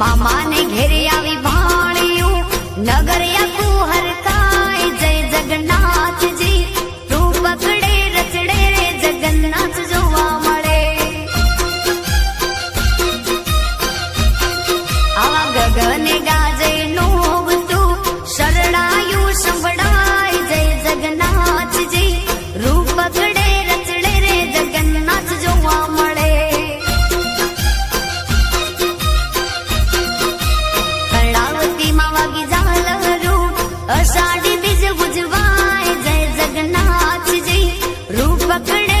મામાને ઘેરે આવી ભાણ્યું નગર યાકુ જગન્નાથજી. તું રચડે જગન્નાથ જોવા મળે. આવા ગગને ગા અષાઢી બીજ ગુજવાય જય જગન્નાથજી રૂપ પકડે